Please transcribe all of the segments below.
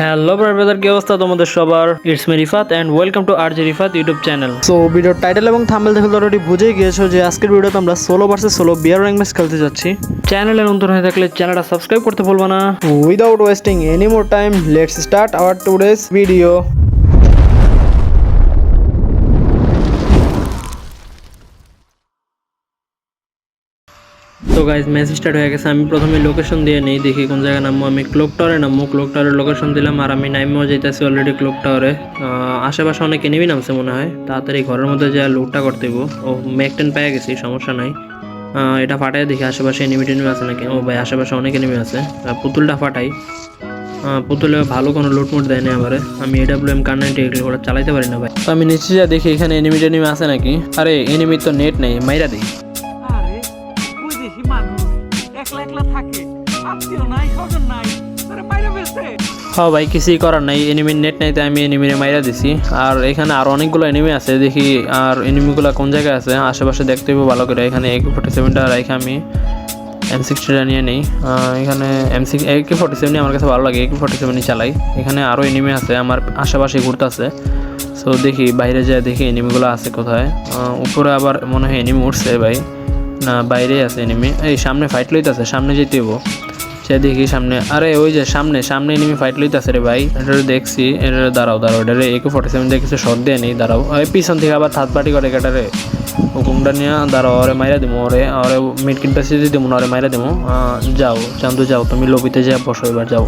Hello brother কি অবস্থা তোমাদের সবার? It's me Rifat and welcome to R G Rifat YouTube channel so video title এবং thumbnail দেখে অলরেডি বুঝেই গিয়েছো যে আজকের ভিডিওতে আমরা solo versus solo BR rank match খেলতে যাচ্ছি। চ্যানেলে নতুন হয়ে থাকলে চ্যানেলটা সাবস্ক্রাইব করতে ভুলবা না। Without wasting any more time let's start our today's video তো গাইজ ম্যাচ স্টার্ট হয়ে গেছে। আমি প্রথমে লোকেশন দিয়ে নেই, দেখি কোন জায়গায় নামবো। আমি ক্লোক টাওয়ারে নামবো। ক্লোক টাওয়ারের লোকেশন দিলাম আর আমি নাইমও যাইতেছি অলরেডি ক্লোক টাওয়ারে আশেপাশে অনেক এনিমি নামছে মনে হয়। তাড়াতাড়ি ঘরের মধ্যে যা লুটটা করতে হইব ও ম্যাকটেন পেয়ে গেছি, সমস্যা নাই। এটা ফাটাই দেখি আশেপাশে এনিমি টেনিমি আছে নাকি? ও ভাই, আশেপাশে অনেক এনিমি আছে। পুতুলটা ফাটাই। পুতুলে ভালো কোনো লুটমুট দেয় না আমারে। আমি এডাব্লিউ এম কার নাইনটি এগুলো করে চালাইতে পারি না ভাই। তো আমি নিচে যা দেখি এখানে এনিমি টেনিমি আছে নাকি? আরে এনিমি তো নেট নেই, মাইরা দিই। হ্যাঁ ভাই কিছুই করার নাই এনিমির নেট নাই আমি এনিমিরে মাইরা দিছি। আর এখানে আরও অনেকগুলো এনিমি আছে, দেখি আর এনিমিগুলো কোন জায়গায় আছে, আশেপাশে দেখতে হইব ভালো করে। এখানে একে ফোর্টি সেভেনটা রেখে আমি এম সিক্সটিটা নিয়ে নিই। এখানে এম সিক্স একে ফোর্টি সেভেনই আমার কাছে ভালো লাগে একে ফোর্টি সেভেনই চালাই। এখানে আরও এনিমি আছে, আমার আশেপাশে ঘুরতেছে সো দেখি বাইরে যায়, দেখি এনিমিগুলো আছে কোথায়। উপরে আবার মনে হয় এনিমি উঠছে ভাই। না, বাইরেই আছে এনিমি এই সামনে ফাইট লইতেছে, সামনে যেতে হইব। সে দেখি সামনে আরে ওই যে সামনে সামনে এনিমি ফাইট লইতাছে রে ভাই। এটা দেখছি এটা দাঁড়াও দাঁড়াও এটা একে ফোর্টি সেভেন দিয়ে কিছু শট দিয়ে নেই দাঁড়াও। পিছন থেকে আবার থার্ড পার্টি করে কেটারে হুকুমটা নিয়ে দাঁড়াও ওরে মাইরা দিমু ওরে ওরে মিড সিজি দিমু না ওরে মাইরা আহ, যাও চান্দু যাও তুমি লবিতে যা বসো এবার যাও।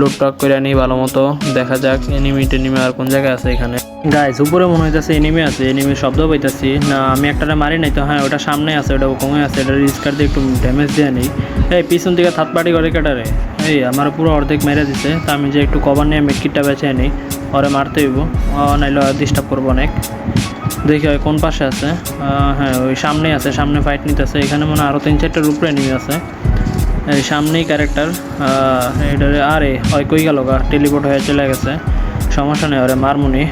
লুট টক করে নিই ভালো মতো দেখা যাক এনিমি টেনিমি আর কোন জায়গায় আছে এখানে। গাইস উপরে মনে হইতাছে এনিমি আছে এনিমি শব্দ পাইতাছি। না, আমি একটারে মারি নাই তো হ্যাঁ ওটা সামনে আছে, ওটা কমে আছে এটা রিস্কার দিয়ে একটু ড্যামেজ দিয়ে নেই। এই, পিছন থেকে থার্ড পার্টি করে কেটারে। এই, আমার পুরো অর্ধেক মেরে দিছে, তা আমি যে একটু কভার নিয়ে মেটকিটটা বেছে নিই, ওরে মারতে হইব। নাইলে ডিস্টার্ব করব অনেক। দেখি ওই কোন পাশে আছে। হ্যাঁ ওই সামনেই আছে, সামনে ফাইট নিতেছে। এখানে মনে হয় আরও তিন চারটার উপরে নিয়ে আছে। এই, সামনেই ক্যারেক্টার এটারে, আরে, ওই কই গেল গা? টেলিপোর্ট হয়ে চলে গেছে। সমস্যা নেই, ওরে মারমুনি।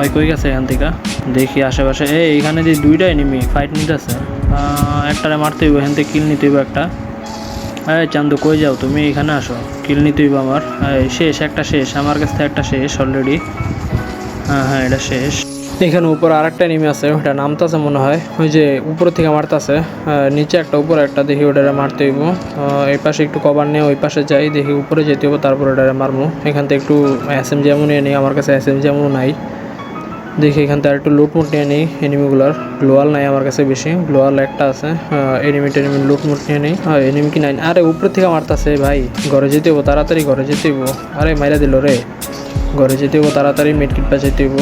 ওই কই গেছে এখান থেকে? দেখি আশেপাশে। এই, এখানে যে দুইটা এনিমি ফাইট নিতেছে। একটারে মারতে হইব, এখান থেকে কিল নিতে হইব একটা। এই, চান্দু, কই যাও তুমি? এখানে আসো। কিল নিতে হইব আমার। শেষ, একটা শেষ। আমার কাছ থেকে একটা শেষ অলরেডি হ্যাঁ হ্যাঁ এটা শেষ। এখানে উপরে আরেকটা নেমে আছে ওটা নামতাছে মনে হয়। ওই যে উপর থেকে মারতাছে। নিচে একটা, উপরে একটা, দেখি ওটারে মারতে হইব। এই পাশে একটু কভার নিয়ে ওই পাশে যাই, দেখি উপরে যেতে হইব, তারপর ওটারে মারবো। এখান থেকে একটু এস এম যেমন নিয়ে নিই আমার কাছে এস এম যেমন নাই। দেখি এখান থেকে একটু লুটমুট নিয়ে নিই এনিমিগুলার গ্লোয়াল নাই আমার কাছে বেশি। গ্লোয়াল একটা আছে। এনিমি টেনিমি লুটমুট নিয়ে নিই এনিমি কি নাই? আরে, উপরে থেকে মারতাছে, ভাই। ঘরে যেতে হইব, তাড়াতাড়ি ঘরে যেতে হইব। আরে, মাইরা দিল রে। ঘরে যেতে হব তাড়াতাড়ি মেডকিট বাঁচাইতে হব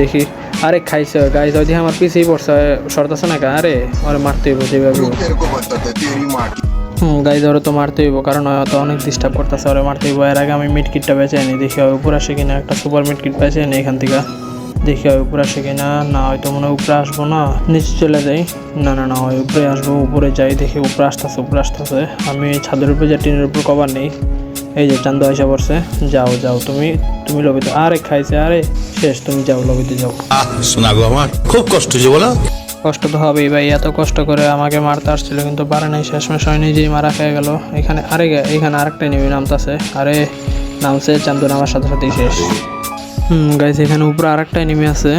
দেখি। আরে খাইছ গাই যদি আমার পিছিয়ে পড়ছে সরতাছ না আরে আরে মারতে হইব যেভাবে হুম গাইজ ধরো তো মারতে হইব, কারণ হয়তো অনেক ডিস্টার্ব করতেছে, ওরা মারতে হইব। এর আগে আমি মিটকিটটা বেঁচে আনি, দেখি হবে উপর আসে কিনা। একটা সুপার মিটকিট বেঁচে আনি এখান থেকে। দেখি হবে উপরে আসে কিনা। না হয়তো মনে হয় উপরে আসব না। নিচে চলে যাই। না না না হয় উপরে আসব, উপরে যাই, দেখি উপরে আসতেছে উপরে আসতেছে। আমি ছাদের উপরে যা টিনের উপর কভার নেই। এই যে চান্দ এসে পড়ছে যাও যাও তুমি তুমি লবিতে আরে খাইছে আরে শেষ তুমি যাও লবিতে যাও। আহ শোনা গো আমার খুব কষ্ট যে বলো। কষ্ট তো হবেই ভাই এত কষ্ট করে আমাকে মারতে আসছিল কিন্তু পারে নাই শেষমেশ হয় নিজেই মারা খেয়ে গেল। এখানে আরে এখানে আরেকটা নিবি নামতাছে। আরে নামছে চান্দু নামার সাথে সাথেই শেষ। গাইজ এখানে উপরে আরেকটা এনিমি আছে।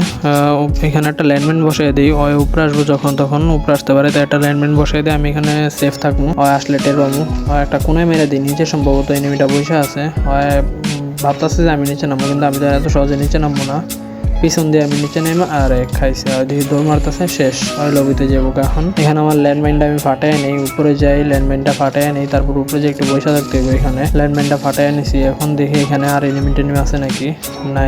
এখানে একটা ল্যান্ডম্যান বসিয়ে দিই। ওই উপরে আসব যখন তখন উপরে আসতে পারে। তো একটা ল্যান্ডম্যান বসিয়ে দিই আমি এখানে সেফ থাকব। ওই আসলে টের পাবো একটা কোনায় মেরে দিই। নিচে সম্ভবত এনিমিটা বসে আছে। ভাবতেছে যে আমি নিচে নামবো, কিন্তু আমি তো এত সহজে নিচে নামবো না। পিছন দিয়ে আমি নিচে নেমে আর এক খাইছে আর দেখি দৌড় মারতেছে, শেষ। ওই লবিতে যাব এখন এখানে আমার ল্যান্ডমাইনটা আমি ফাটাই নেই, উপরে যাই, ল্যান্ডমাইনটা ফাটাই নেই, তারপর উপরে যে একটু বসে থাকতে হবে এখানে। ল্যান্ডমাইনটা ফাটাই নিছি, এখন দেখি এখানে আর এনিমি টেনিমি আছে নাকি? নাই।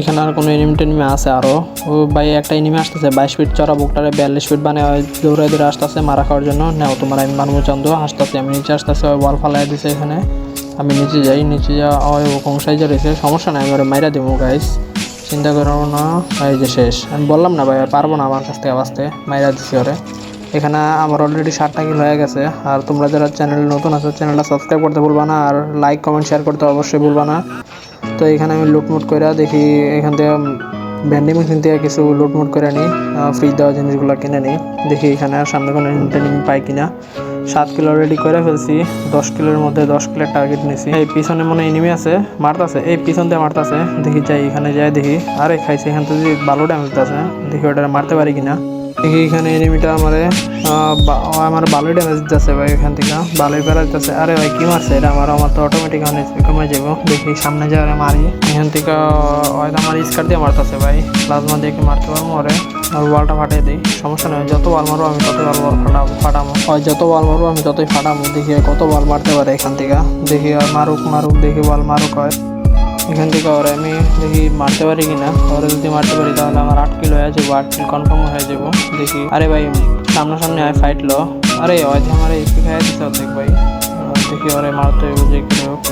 এখানে আর কোনো এনিমি টেনিমি আছে আরও। ও ভাই, একটা এনিমি আসতেছে, বাইশ ফিট চড়া বুকটারে বিয়াল্লিশ ফিট ওই দৌড়ে দৌড়ে আসতেছে মারা খাওয়ার জন্য। নাও, তোমার আমি মানবো চন্দ্র, আসতেছে, আমি নিচে আসতেছে বল ফালাই দিছে এখানে। আমি নিচে যাই, নিচে যাওয়া, ওই কম সাইজে রয়েছে সমস্যা নাই, আমি ওরা মাইরা দেবো গাইস চিন্তা করো না। এই যে শেষ। আমি বললাম না ভাই পারব না আমার কাছ থেকে বাঁচতে। মাইরা দিছি ওরে। এখানে আমার অলরেডি ষাটটা কিল হয়ে গেছে। আর তোমরা যারা চ্যানেল নতুন আছো চ্যানেলটা সাবস্ক্রাইব করতে ভুলবা না। আর লাইক কমেন্ট শেয়ার করতে অবশ্যই ভুলবা না। তো এখানে আমি লুটমুট করে দেখি, এখান থেকে ভ্যান্ডি মেশিন থেকে কিছু লুটমুট করে নিই। ফ্রি দেওয়া জিনিসগুলো কিনে নিই। দেখি এখানে আর সামনে কোনো ইন্টারনিং পাই কিনা। সাত কিলো রেডি করে ফেলছি, দশ কিলোর মধ্যে দশ কিলোর টার্গেট নিয়েছি এই পিছনে মনে এনিমি আছে, মারতাছে, এই পিছন দিয়ে মারতাছে। দেখি যাই, এখানে যাই দেখি। আরে খাইছে, এখান থেকে ভালো ড্যামেজ আছে দেখি ওটা মারতে পারি কিনা। এখানে এনিমিটা আমারে আমার ভালোই ড্যামেজ দিতেছে ভাই এখান থেকে। ভালোই বেড়া দিতেছে আরে ভাই, কি মারছে এটা আমার? আমার তো অটোমেটিক অনেক কমে যাব। দেখি সামনে যাওয়ারে মারি। এখান থেকে হয়তো আমার স্কার দিয়ে মারতেছে ভাই। প্লাজমা দিয়ে মারতে পারব ওরে? আর ওয়ালটা ফাটিয়ে দিই। সমস্যা নেই যত ওয়াল মারবো আমি ততই ওয়াল ফাটাবো ফাটাবো। হয় যত ওয়াল মারবো আমি ততই ফাটাবো। দেখি আর কত ওয়াল মারতে পারে এখান থেকে। দেখি আর মারুক মারুক, দেখি ওয়াল মারুক হয়। এখান থেকে ওরে আমি দেখি মারতে পারি কিনা। ওরা যদি মারতে পারি, তাহলে আমার আট কিলো হয়ে যাব, আট কিলো কনফার্ম হয়ে যাব। দেখি। আরে ভাই, সামনাসামনি আয় ফাইট লো। আরে, হয়তো আমার এসপি খাইয়ে দিতে অর্ধেক ভাই। দেখি ওরে মারতে হইব যে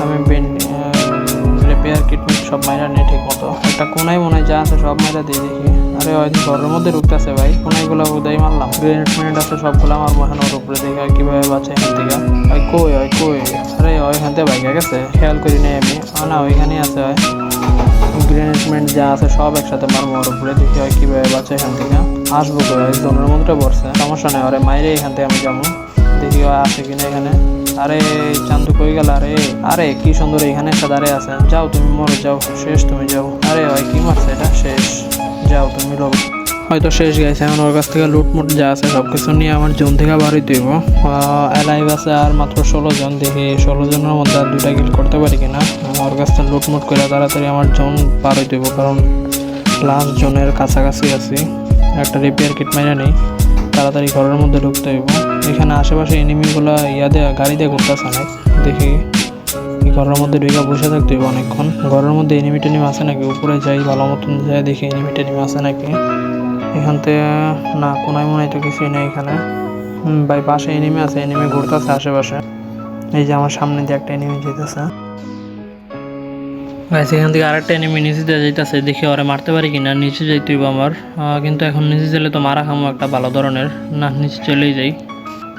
আমি বেন রিপেয়ার কিটমেন্ট সব মাইরা নেই ঠিক মতো একটা কোনায় মনে যা আছে সব মাইরা দিয়ে দেখি। আরে হয়তো ঘরের মধ্যে ঢুকতেছে ভাই, কোনাইগুলো বোধহয় মারলাম। গ্রেনেড ফ্রেনেড আছে, সবগুলো আমার ওর উপরে দেখি কীভাবে বাঁচে এখান থেকে। ওই কই ওই কই? আরে ওইখান থেকে বাইকে গেছে, খেয়াল করি নাই আমি। না ওইখানেই আছে হয় গ্রেনেডমেন্ট যা আছে সব একসাথে মারবো ওর উপরে, দেখি হয় কীভাবে বাঁচে এখান থেকে। আসব করে জোনের মধ্যে পড়ছে। সমস্যা নেই আরে মাইরে এখান থেকে আমি যাব। দেখি হয় আছে কিনা এখানে। আরে, চান্দু কই গেল আরে আরে, কি সুন্দর এখানে একটা দাঁড়িয়ে আছে। যাও তুমি, মরে যাও। শেষ, তুমি যাও। আরে ভাই, কি মারছে এটা? শেষ। যাও তুমি লোক হয়তো শেষ গেছে এখন ওর কাছ থেকে লুটমুট যা আছে সব কিছু নিয়ে আমার জোন থেকে বাড়ি দিব। অ্যালাইভ আছে আর মাত্র ষোলো জন। দেখি ষোলো জনের মধ্যে আর দুটা কিল করতে পারি কিনা। ওর কাছ থেকে লুটমুট করে তাড়াতাড়ি আমার জোন হইতে হইব কারণ লাস্ট জোনের কাছাকাছি আছি। একটা রিপেয়ার কিট মাইনে নেই। তাড়াতাড়ি ঘরের মধ্যে ঢুকতে হইব। এখানে আশেপাশে এনিমিগুলো ইয়া দিয়ে গাড়ি দিয়ে ঘুরতেছে অনেক। দেখি ঘরের মধ্যে ঢুকে বসে থাকতে হইব অনেকক্ষণ। ঘরের মধ্যে এনিমি টেনিমি আছে নাকি? উপরে যাই, ভালো মতন যাই, দেখি এনিমি টেনিমি আছে নাকি? এখান থেকে, না, কোনায় মনে তো কিছুই নেই এখানে। ভাই, পাশে এনিমি আছে, এনিমি ঘুরতেছে আশেপাশে। এই যে আমার সামনে দিয়ে একটা এনিমি যেতেছে। গাইস এখান থেকে আরেকটা এনিমি নিচে দিয়ে যাইতেছে, দেখি ওরে মারতে পারি কিনা। নিচে যাইতে হইব আমার কিন্তু এখন নিচে গেলে তো মারা খামো, একটা ভালো ধরনের। না, নিচে চলেই যাই।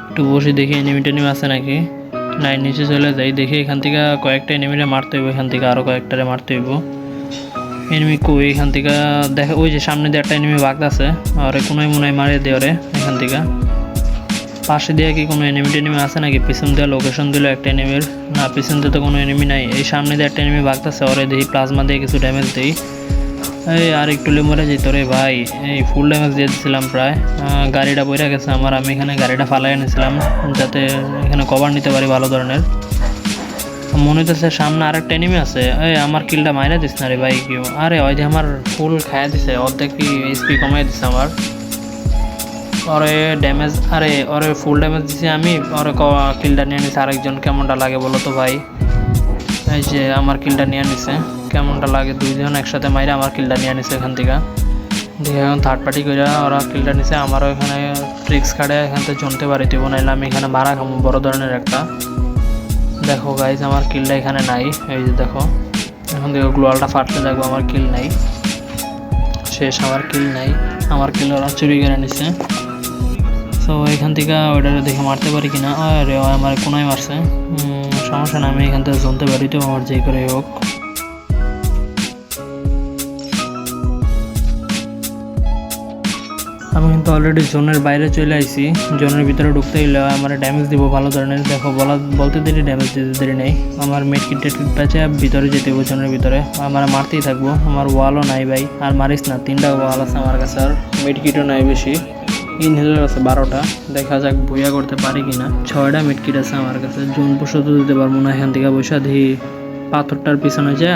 একটু বসে দেখি এনিমি টেনিমি আছে নাকি? নাই, নিচে চলে যাই। দেখি এখান থেকে কয়েকটা এনিমিরে মারতে হইব, এখান থেকে আরও কয়েকটারে মারতে হইব। এনিমি কই? এখান থেকে দেখা, ওই যে সামনে দিয়ে একটা এনিমি বাগদাছে। আর, কোনোই মনে হয় মারে দিয়ে ওরে, এখান থেকে। পাশে দিয়ে কি কোনো এনিমি টেনিমি আছে নাকি? পিছন দিয়ে লোকেশন দিল একটা এনিমির না, পিছন দিয়ে তো কোনো এনিমি নাই। এই সামনে দিয়ে একটা এনিমি বাগতাছে, ওরে দেখি প্লাজমা দিয়ে কিছু ড্যামেজ দিই। এই, আর একটু মরে যেত রে ভাই। এই ফুল ড্যামেজ দিয়ে দিয়েছিলাম প্রায়। গাড়িটা বইরা গেছে আমার, আমি এখানে গাড়িটা ফালাই এনেছিলাম, যাতে এখানে কভার নিতে পারি ভালো ধরনের। মনে হইতেছে সামনে আরেকটা এনিমি আছে। এই, আমার কিলটা মাইরা দিস না রে ভাই, কেউ। আরে, ওই যে আমার ফুল খাইয়া দিছে, অর্ধেক স্পি কমাই দিছে আমার। ওরে ড্যামেজ আরে ওরে ফুল ড্যামেজ দিছি আমি ওরে কিলটা নিয়ে নিছে আরেকজন, কেমনটা লাগে বলো তো ভাই? এই যে আমার কিলটা নিয়ে নিছে, কেমনটা লাগে দুইজন একসাথে মাইরে আমার কিলটা নিয়ে নিছে এখান থেকে। দেখে এখন থার্ড পার্টি করে ওরা কিলটা নিছে, আমারও এখানে ট্রিক্স কার্ডে এখান থেকে জমতে পারি, দিব নাইলে আমি এখানে ভাড়া খামো, বড় ধরনের একটা। দেখো গাইজ আমার কিলটা এখানে নাই, এই যে দেখো। এখন দেখো গ্লোয়ালটা ফাটতে দেখব আমার কিল নাই। শেষ, আমার কিল নাই। আমার কিল ওরা চুরি করে নিছে। তো এখান থেকে ওটা দেখে মারতে পারি কিনা? আরে আমার কোনায় মারছে। সমস্যা না, আমি এখান থেকে জমতে পারি তো, আমার যে করে হোক। আমি কিন্তু অলরেডি জোনের বাইরে চলে আইছি। জোনের ভিতরে ঢুকতে গেলে আমার ড্যামেজ দিব ভালো ধরনের। দেখো, বলা, বলতে দেরি ড্যামেজ দিতে দেরি নেই। আমার মেটকিট টেটকিট প্যাচে ভিতরে যেতে হবে জোনের ভিতরে। আমার মারতেই থাকব। আমার ওয়ালও নাই ভাই, আর মারিস না। তিনটা ওয়াল আছে আমার কাছে, আর মেটকিটও নাই বেশি। ইনহেলার আছে বারোটা। দেখা যাক বইয়া করতে পারি কিনা। ছয়টা মিটকিট আছে আমার কাছে। জুন পশু তো দিতে পারব না, এখান থেকে বসে দেখি পাথরটার পিছনে যে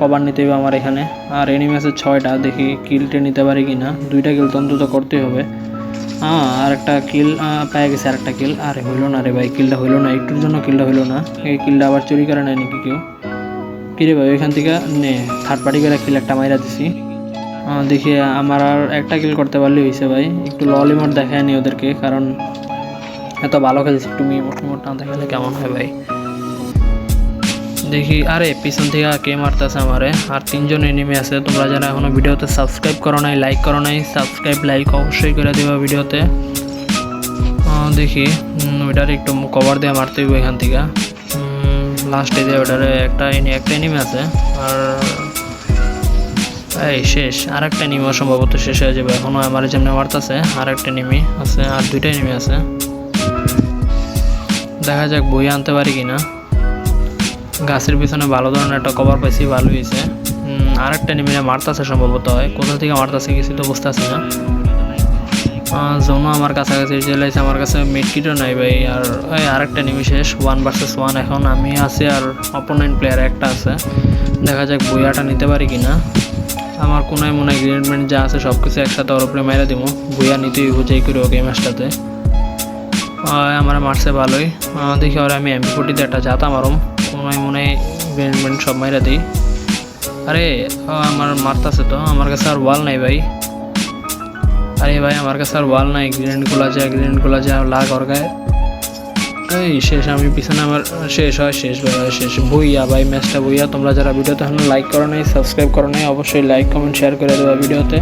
কভার নিতে হবে আমার এখানে। আর এনিমি আছে ছয়টা, দেখি কিলটে নিতে পারি কিনা। দুইটা কিল তো অন্তত করতে হবে। হ্যাঁ আর একটা কিল পেয়ে গেছে আর একটা কিল আরে হইল না রে ভাই কিলটা হইল না। একটুর জন্য কিলটা হইল না। এই কিলটা আবার চুরি করে নেয় নাকি কেউ? কিরে ভাই এখান থেকে নে থার্ড পার্টি করে কিল একটা মাইরা দিছি। দেখি, আমার আর একটা কিল করতে পারলে হয়েছে ভাই। একটু ললিমট দেখায় নি ওদেরকে, কারণ এত ভালো খেলছি একটু মিমোট টিমোট না দেখালে কেমন হয় ভাই? দেখি, আরে, পিছন থেকে কে মারতেছে আমারে? আর তিনজন এনিমি আছে, তোমরা যারা এখনও ভিডিওতে সাবস্ক্রাইব করো নাই লাইক করো নাই সাবস্ক্রাইব লাইক অবশ্যই করে দিবা ভিডিওতে। দেখি ওইটার একটু কভার দিয়ে মারতে হইব এখান থেকে। লাস্টে দিয়ে ওটারে একটা একটা এনিমি আছে, আর এই শেষ। আর একটা সম্ভবত শেষ হয়ে যাবে। এখনও আমার যেমনি মারতেছে আর একটা এনিমি আছে আর দুইটা এনিমি আছে। দেখা যাক বই আনতে পারি কিনা। গাছের পিছনে ভালো ধরনের একটা কভার পাইছি ভালো হয়েছে উম, আরেকটা নিমিরে মারতাছে সম্ভবত। হয় কোথা থেকে মারতাছে কিছু তো বুঝতে পারছি না জোনও আমার কাছাকাছি চলে এসেছে আমার কাছে মিড কিটও নাই ভাই। আর ওই আরেকটা নিমি শেষ। ওয়ান ভার্সেস ওয়ান এখন আমি আছি আর অপোনেন্ট প্লেয়ার একটা আছে। দেখা যাক বইয়াটা নিতে পারি কিনা। আমার কোনায় মনে এগ্রিমেন্ট যা আছে সব কিছু একসাথে ওর উপরে মেরে দিব বইয়া নিতেই বুঝাই করে ওকে ম্যাচটাতে আমার মারছে ভালোই। দেখি ওরা আমি এমপি ফোর্টিতে একটা জাতা মারুম। কোনায় মনে এগ্রিমেন্ট সব মাইরা দিই। আরে আমার মারতাছে তো, আমার কাছে আর ওয়াল নাই ভাই। আরে ভাই, আমার কাছে আর ওয়াল নাই। গ্রেনেডগুলো যা গ্রেনেডগুলো যা লাগ ওর গায়ে। এই শেষ, আমি পিছনে আমার শেষ হয়, শেষ শেষ বইয়া ভাই, ম্যাচটা বইয়া তোমরা যারা ভিডিওতে এখন লাইক করো নাই সাবস্ক্রাইব করো নাই, অবশ্যই লাইক কমেন্ট শেয়ার করে দেবে ভিডিওতে।